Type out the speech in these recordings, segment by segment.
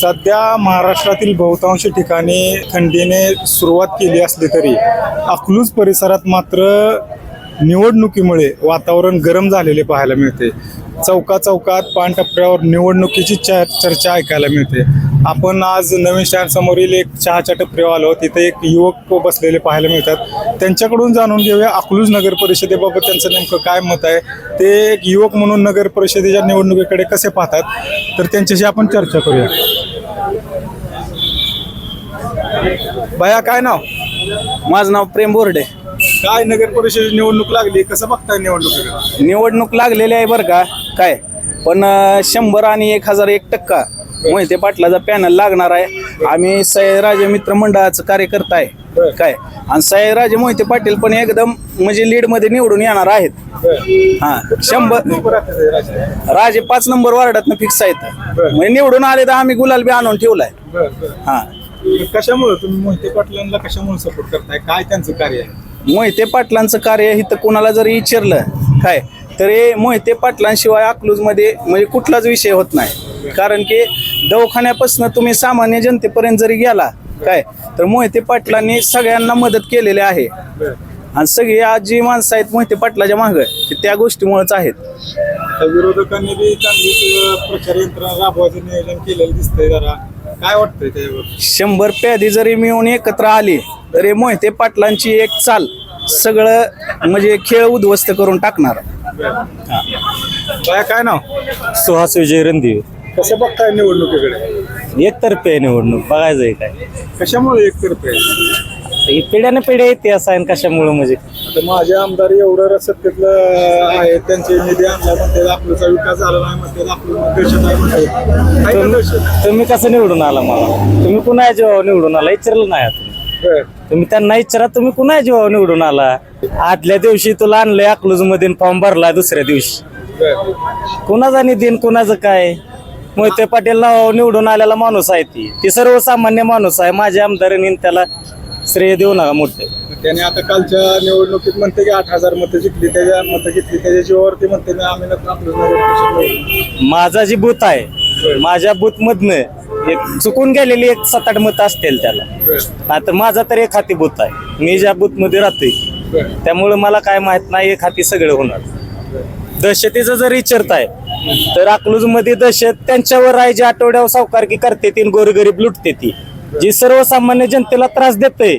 सध्या महाराष्ट्रातील बहुतांश ठिकाणी थंडीने सुरुवात केली असली तरी अकलूज परिसरात मात्र निवडणुकीमुळे वातावरण गरम झालेले पाहायला मिळते. चौका चौकात पानटप्प्यावर निवडणुकीची च चर्चा ऐकायला मिळते. आपण आज नवीन शहरसमोरील एक चहाच्या टप्प्यावर आलो. तिथे एक युवक बसलेले पाहायला मिळतात. त्यांच्याकडून जाणून घेऊया अकलूज नगर परिषदेबाबत त्यांचं नेमकं काय मत आहे. ते एक युवक म्हणून नगर परिषदेच्या निवडणुकीकडे कसे पाहतात? तर त्यांच्याशी आपण चर्चा करूया. बाया काय नाव? माझं नाव प्रेम बोर्डे. काय नगर परिषदेची निवडणूक लागली? कसं बघताय निवडणुकीकडे निवडणूक लागलेली आहे बरं का? काय? पण अं, शंभर आणि एक हजार एक टक्का मोहिते पाटलाचा पॅनल लागणार आहे. आम्ही सयाजीराजे मित्र मंडळाचं कार्यकर्ता आहे. काय? आणि सयाजीराजे मोहिते पाटील पण एकदम म्हणजे लीडमध्ये निवडून येणार आहेत. हा शंभर राजे पाच नंबर वार्डात फिक्स आहेत. म्हणजे निवडून आले तर आम्ही गुलाल बी आणून ठेवलाय. हा. कशामुळे तुम्ही मोहिते पाटलांना कशामुळे सपोर्ट करताय? काय त्यांचं कार्य आहे? मोहिते पाटलांचं कार्य इथं कोणाला जरी विचारलं काय तर हे मोहिते पाटलांशिवाय अकलूजमध्ये म्हणजे कुठलाच विषय होत नाही. कारण की दवाखान्यापासून तुम्ही सामान्य जनतेपर्यंत जरी गेला काय तर मोहिते पाटलांनी सगळ्यांना मदत केलेली आहे. आणि सगळी आज जी माणसं आहेत मोहिते पाटलाच्या मागं ते त्या गोष्टीमुळेच आहेत. विरोधकांनी बी चांगली प्रचार यंत्रणा राबवायचं नियोजन केलेलं दिसतंय जरा. काय वाटतंय शंभर प्यादी जरी मिळून एकत्र आली तरी मोहिते पाटलांची एक चाल सगळं म्हणजे खेळ उद्ध्वस्त करून टाकणार. बाया काय नाव? सुहास विजय रणदिवे कसं बघताय निवडणुकीकडे? एकतर्फे आहे निवडणूक बघायचंय काय. कशामुळे एकतर्फे आहे? ही पिढ्याने पिढ्या इतिहास आहे कशामुळं म्हणजे? आता माझे आमदार एवढं सत्तेतलं आहे त्यांचे निधी आणला म्हणते आपल्याचा विकास झाला नाही म्हणते आपलं आहे म्हणते? तुम्ही कसं निवडून आला मला? तुम्ही कुणा जीवावर निवडून आला? विचारलं नाही आता. बरं. तुम्ही त्यांना विचारा तुम्ही कुणा जीवावर निवडून आला? आदल्या दिवशी तुला आणलंय अकलूजमध्ये फॉर्म भरला दुसऱ्या दिवशी. बरं. कुणाचा निधी आणि कुणाचं काय? मोहिते पाटील निवडून आलेला माणूस आहे ती. ती सर्वसामान्य माणूस आहे. माझ्या आमदारांनी त्याला श्रेय देऊ नका मोठे त्याने आता कालच्या निवडणुकीत म्हणते की आठ हजार मतं जिंकली त्याच्या मतं घेतली त्याच्या जीवावरती म्हणते ना आम्ही नक्की आपलं नगर परिषद निवडू. माझा जी बूथ आहे माझ्या बूथ मधनं एक चुकून गेलेली एक सात आठ मतं असतील त्याला. आता माझा तर एक हाती बूथ आहे मी ज्या बूथमध्ये राहतोय बरं. त्यामुळे मला काय माहीत नाही एक हाती सगळं होणार दहशतीचं जर विचारताय तर अकलूजमध्ये दहशत त्यांच्यावर आहे जी आठवड्यावर सावकारकी करते ती आणि गोरगरीब लुटते ती जी सर्वसामान्य जनतेला त्रास देते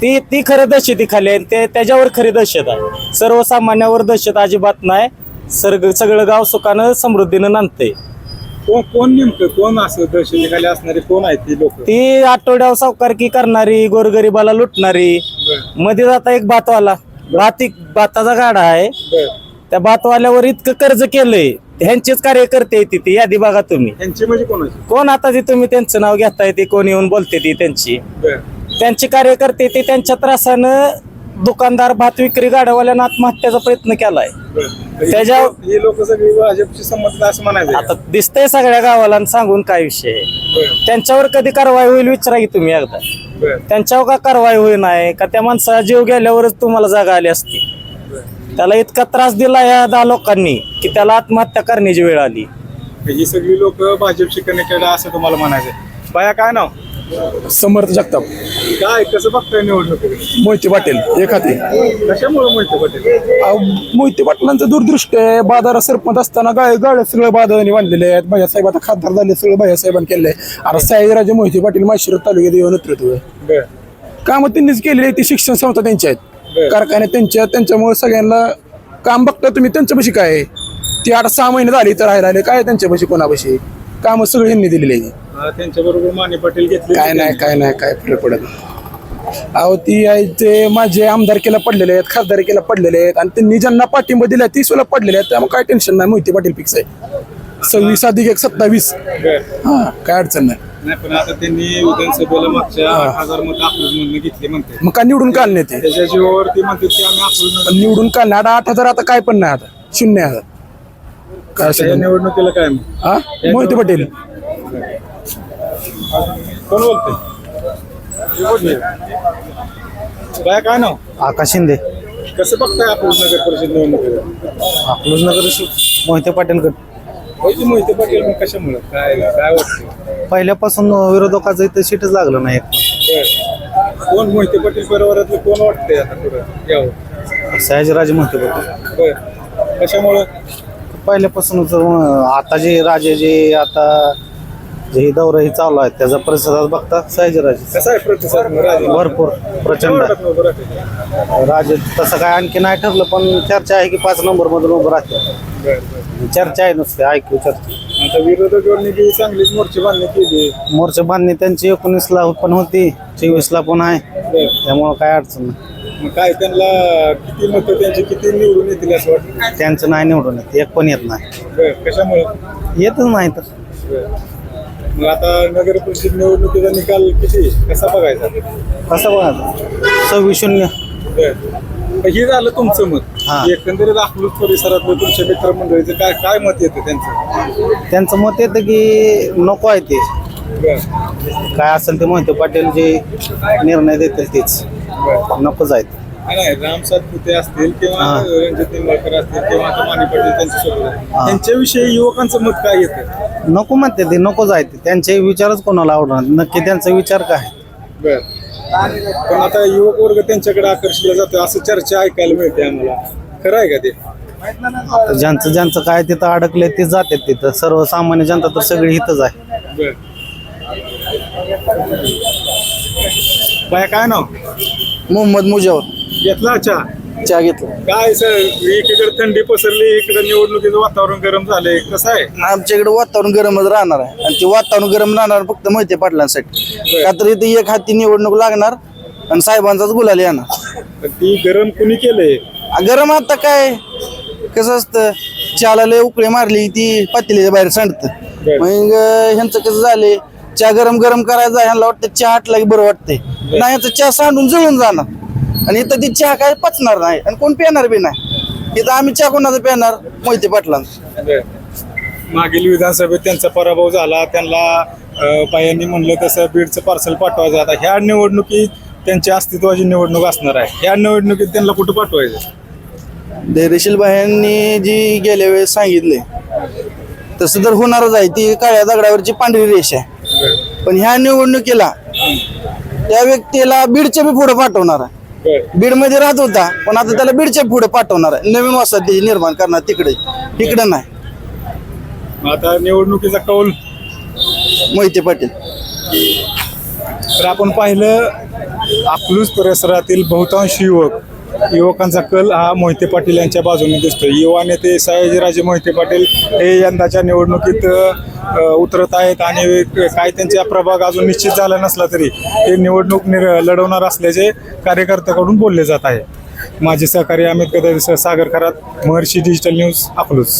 ती ती खरं दहशती खाली आहे ते त्याच्यावर खरी दहशत आहे. सर्वसामान्यावर दहशत अजिबात नाही. सर्ग सगळं गाव सुखानं समृद्धीनं नांदते कोण कोण नेमकं? कोण असं दहशतीखाली असणारे? कोण आहेत ती लोक? ती आठवड्यावर सावकारकी करणारी गोरगरिबाला लुटणारी. मध्ये जाता एक भातवाला. भाती भाताचा गाडा आहे. त्या भातवाल्यावर इतकं कर्ज केलंय ह्यांचेच कार्यकर्ते आहेत ती यादी बघा तुम्ही. यांची म्हणजे कोणाची कोण आता ते तुम्ही त्यांचं नाव घेताय ते कोण येऊन बोलते ती त्यांची? त्यांचे कार्यकर्ते ते त्यांच्या त्रासानं दुकानदार भात विक्री गाड्यावाल्यानं आत्महत्याचा प्रयत्न केलाय. त्याच्या- ही लोक सगळी भाजपशी संबंधित असं म्हणायचं आता दिसतंय सगळ्या गावाला आणि सांगून काय विषय आहे. त्यांच्यावर कधी कारवाई होईल विचारा की तुम्ही एकदा. त्यांच्यावर का कारवाई होई नाही? का त्या माणसाला जीव गेल्यावरच तुम्हाला जागा आली असती? त्याला इतका त्रास दिला या दहा लोकांनी की त्याला आत्महत्या करण्याची वेळ आली. ही सगळी लोक भाजपशी कनेक्टेड असं तुम्हाला म्हणायचं बाया काय नाव? समर्थ जगताप. काय कसं बघताय निवडणुकीकडे मोहिते पाटील एक हाती कशामुळे माहिती पटेल? अहो, मोहिते पाटलांचं दूरदृष्टी आहे. बाजारात सरपंच असताना गाळ गाळ सगळं बाजाराने बांधलेले आहेत. भैयासाहेब आता खासदार झाले सगळं भैयासाहेबांनी केले आता साईराजे मोहिते पाटील माशिरत तालुक्यात येऊन नेतृत्व आहे कामं त्यांनीच केलेली आहे ती शिक्षण संस्था त्यांच्या आहेत. कारखाने त्यांच्या त्यांच्यामुळे सगळ्यांना काम बघता तुम्ही त्यांच्यापाशी काय आहे? ती आता सहा महिने झाली तर राहिले काय त्यांच्यापाशी कोणापाशी? कामं सगळी यांनी दिलेली आहे. त्यांच्या बरोबर माने पाटील घेतले काय नाही काय नाही काय फरक पडत नाही. अहो ती आहे ते माझे आमदारकीला पडलेले आहेत खासदारकीला पडलेले आहेत. आणि त्यांनी ज्यांना पाठिंबा दिला ती सुद्धा पडलेले आहेत. त्यामुळे काय टेन्शन नाही मोहिते पाटील फिक्स आहे. सव्वीस अधिक एक सत्तावीस. हा काय अडचण नाही. नाही पण आता त्यांनी विधानसभेला मागच्या आठ हजार मत अकलूजमधनं घेतले म्हणते. मग काय निवडून काढणे ते? त्याच्या जीवावरती म्हणते की आम्ही अकलूज पण निवडून काढणे आता आठ हजार आता काय पण नाही आता. शून्य हजार काय या निवडणुकीला काय मग? हा? मोहिते पाटील. कोण बोलते काय काय नाव? आकाश शिंदे. कसं बघताय अकलूज नगर परिषद निवडणुकीला? अकलूज नगर मोहिते पाटील गट मोहिते पाटील मग कशामुळे? काय काय वाटतं पहिल्यापासून विरोधकाचं इथं सीटच लागलं नाही. बर. कोण मोहिते पाटील परिवारातलं कोण वाटतंय आता पुढं? यावं. सयाजीराजे बघ बर. कशामुळं? पहिल्यापासूनच अं, आता जे राजे जे आता जे हे दौरा हे चालू आहे त्याचा प्रतिसाद बघता सयाजीराजे कसा आहे प्रतिसाद? मग राजे. भरपूर प्रचंड. आहे. वाटत नव्हतं राजे? तसं काय आणखी नाही ठरलं पण चर्चा आहे की पाच नंबर मधून उभं राहते बर बर. चर्चा आहे नुसते ऐकू चर्चा. आता विरोधकांनी बी चांगलीच मोर्चे बांधणी केली. मोर्चा बांधणी त्यांची एकोणीसला पण होती चोवीसला पण आहे. बर. त्यामुळं काय अडचण नाही. मग काय त्यांना किती मतं त्यांची किती निवडून येतील असं वाटतं? त्यांचं नाही निवडून येत एक पण येत नाही. बर कशामुळं? येतच नाही तर. बर. मग आता नगर परिषद निवडणुकीचा निकाल किती कसा बघायचा? कसं बघा सव्वीस शून्य. बर. हे झालं तुमचं मत. हा. एकंदरीत अकलूज परिसरातलं तुमच्या मित्रमंडळीचं काय काय मत येतं त्यांचं? त्यांचं मत येतं की नको आहे ते. बर. काय असेल ते मोहिते पाटील जे निर्णय देतील तेच. बर. नकोच आहेत. राम सातपुते असतील किंवा हा. रणजित निंबाळकर असतील किंवा आता माने पाटील त्यांच्यासोबत आहे. हा. त्यांच्याविषयी युवकांचं मत काय येतं? नको म्हणते ते नकोच आहेत त्यांचे विचारच कोणाला आवडणार? नक्की त्यांचा विचार काय? बर. पण आता युवक वर्ग त्यांच्याकडे आकर्षिला जातो असं चर्चा ऐकायला मिळते आम्हाला. खरं आहे का ते? तर ज्यांचं ज्यांचं काय तिथं अडकले ते जातात तिथं. सर्वसामान्य जनता तर सगळी इथंच आहे. बर. बाया काय नाव? मोहम्मद मुजावर. घेतला चहा? चहा घेतला. काय सर एकीकडे थंडी पसरली इकडे निवडणुकीचं वातावरण गरम झालंय. कसं आहे? आमच्याकडे वातावरण गरमच राहणार आहे. आणि ते वातावरण गरम राहणार फक्त मोहिते पाटलांसाठी. का तर इथे एक हाती निवडणूक लागणार आणि साहेबांचाच गुलाल येणार. ती गरम कुणी केलंय? आ, गरम आता काय? कसं असतं? चहाला लय उकळी मारली ती पातेलीच्या बाहेर सांडतं. बर. मग अं, ह्यांचं कसं झाले चहा गरम गरम करायचा ह्यांना वाटतं चहा हटला की बरं वाटतंय. नाही याचं चहा सांडून जळून जाणार. आणि इथं ती चहा काय पचणार नाही आणि कोण पिणार बी नाही. इथं आम्ही चहा कोणाचा पिणार? मोहिते पाटलांचा. मागील विधानसभेत त्यांचा पराभव झाला. त्यांना अं, बायांनी म्हणलं तसं बीडचं पार्सल पाठवायचं. आता ह्या निवडणुकीत त्यांची अस्तित्वाची निवडणूक असणार आहे. ह्या निवडणुकीत त्यांना कुठं पाठवायचं? धैर्यशील बायांनी जी गेल्या वेळेस सांगितले तसं तर होणारच आहे. ती काळ्या दगडावरची पांढरी रेष आहे. पण ह्या निवडणुकीला त्या व्यक्तीला बीडच्या बी पुढे पाठवणार आहे. बर बीडमध्ये राहत होता पण आता त्याला बीडच्या पुढे पाठवणार आहे. नवीन वसाहती निर्माण करणार तिकडे. तिकडे नाही. आता निवडणुकीचा कौल. मोहिते पाटील. तर आपण पाहिलं अकलूज परिसरातील बहुतांश युवक युवकांचा कल हा मोहिते पाटील यांच्या बाजूने दिसतोय. युवा नेते सयाजीराजे मोहिते पाटील हे यंदाच्या निवडणुकीत अ, उतरत आहेत आणि काय त्यांचा प्रभाग अजून निश्चित झाला नसला तरी ते निवडणूक निर लढवणार असल्याचे कार्यकर्त्याकडून बोलले जात आहे. माझे सहकारी अमित कदर सागर खरात महर्षी डिजिटल न्यूज अकलूज.